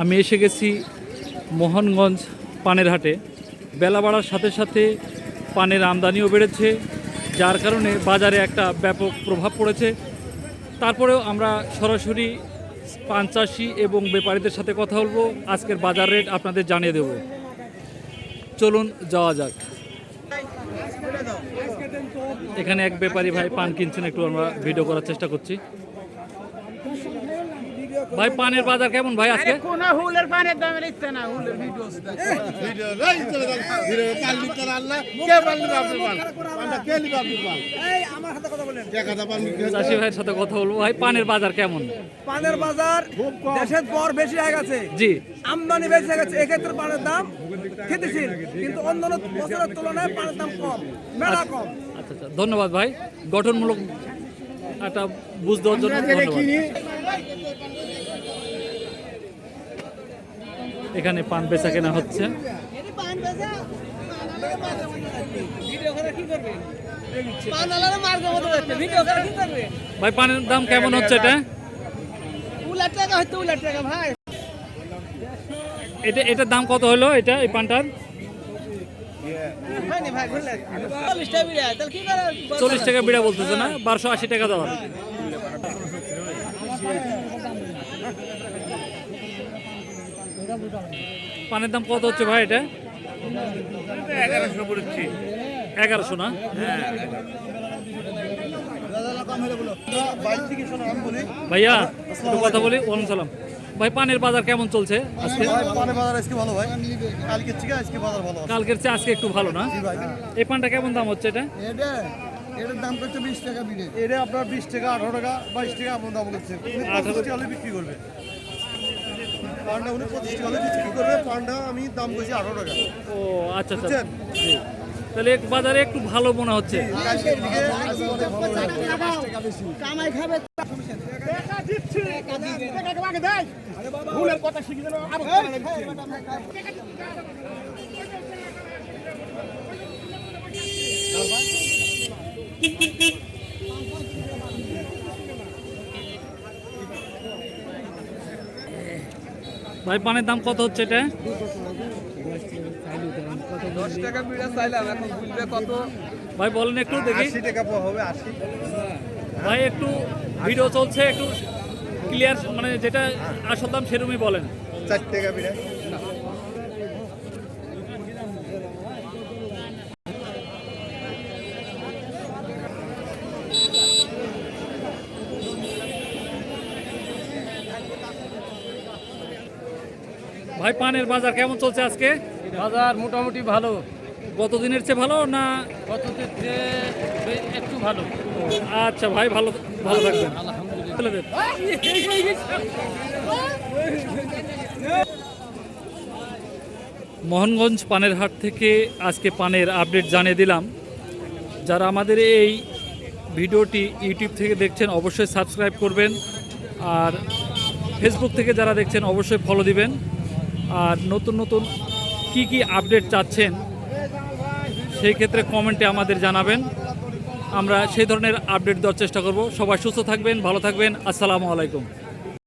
আমি এসে গেছি মোহনগঞ্জ পানের হাটে। বেলা বাড়ার সাথে সাথে পানের আমদানিও বেড়েছে, যার কারণে বাজারে একটা ব্যাপক প্রভাব পড়েছে। তারপরেও আমরা সরাসরি পান চাষি এবং ব্যাপারীদের সাথে কথা বলব। আজকের বাজার রেট আপনাদের জানিয়ে দেব। চলুন যাওয়া যাক। এখানে এক ব্যাপারী ভাই পান কিনছেন, একটু আমরা ভিডিও করার চেষ্টা করছি। ভাই পানের বাজার কেমন ভাই আজকে? কোন হুলের পানের দামে লিখতে না হুলের ভিডিও ভিডিও এই চলে যান। ভিডিও পাল্লি করে আল্লাহ কে পাল্লি বাপরে পাল পান্ডা কে লি বাপরে পাল এই আমার সাথে কথা বলেন। কে কথা পাল্লি চাষি ভাইয়ের সাথে কথা বলব। ভাই পানের বাজার কেমন? পানের বাজার খুব কম। দেশের পর বেশি হয়ে গেছে। জি। আমদানি বেশি হয়ে গেছে। এক্ষেত্রে পানের দাম খেতেছিল কিন্তু অন্যান্য বছরের তুলনায় পানের দাম কম মেলা কম। আচ্ছা আচ্ছা। ধন্যবাদ ভাই। গঠনমূলক একটা বুঝ দেওয়ার জন্য ধন্যবাদ। এখানে পান বেচা কেনা হচ্ছে। ভাই পানের দাম কেমন হচ্ছে এটা? এটা এটার দাম কত হলো এটা এই পানটার? চল্লিশ টাকা বিড়া বলতেছে না? বারোশো আশি টাকা দেওয়ার পানের দাম কত হচ্ছে ভাই এটা? এগারোশো না? ভাইয়া একটু কথা বলি। ওয়ালাইকুম সালাম। ভাই পানের বাজার কেমন চলছে আজকে? পানের বাজার আজকে ভালো ভাই। কালকে থেকে আজকে বাজার ভালো কালকের চেয়ে আজকে একটু ভালো না? এই পানটা কেমন দাম হচ্ছে এটা এটার দাম করছে বিশ টাকা বিড়ে এটা আপনার বিশ টাকা আঠারো টাকা বাইশ টাকা আপনার দাম করছে পঁচিশ টাকা হলে বিক্রি করবে পান্ডা উনি পঁচিশ টাকা হলে বিক্রি করবে পান্ডা আমি দাম করছি আঠারো টাকা ও আচ্ছা আচ্ছা বুঝছেন? তাহলে এক বাজারে একটু ভালো মনে হচ্ছে কালকের দিকে আজকে অনেক ভালো হয়েছে। কামাই খাবে টাকা দিচ্ছি টাকা আমাকে দেয় হুলের কথা শিখে দিল আবার ভাই পানের দাম কত হচ্ছে এটা? দশ টাকা বিড়া চাইলাম এখন বুঝবে কত? ভাই বলেন একটু দেখি। আশি টাকা হবে আশি। ভাই একটু ভিডিও চলছে একটু ক্লিয়ার মানে যেটা আসল দাম সেরকমই বলেন। চার টাকা বিড়ে। ভাই পানের বাজার কেমন চলছে আজকে? বাজার মোটামুটি ভালো। গত দিনের চেয়ে ভালো না? কত একটু ভালো। আচ্ছা ভাই ভালো ভালো থাকবেন। মোহনগঞ্জ পানের হাট থেকে আজকে পানের আপডেট জানিয়ে দিলাম। যারা আমাদের এই ভিডিওটি ইউটিউব থেকে দেখছেন অবশ্যই সাবস্ক্রাইব করবেন। আর ফেসবুক থেকে যারা দেখছেন অবশ্যই ফলো দিবেন। আর নতুন নতুন কি কি আপডেট চাচ্ছেন, সেই ক্ষেত্রে কমেন্টে আমাদের জানাবেন। আমরা সেই ধরনের আপডেট দেওয়ার চেষ্টা করব। সবাই সুস্থ থাকবেন, ভালো থাকবেন। আসসালামু আলাইকুম।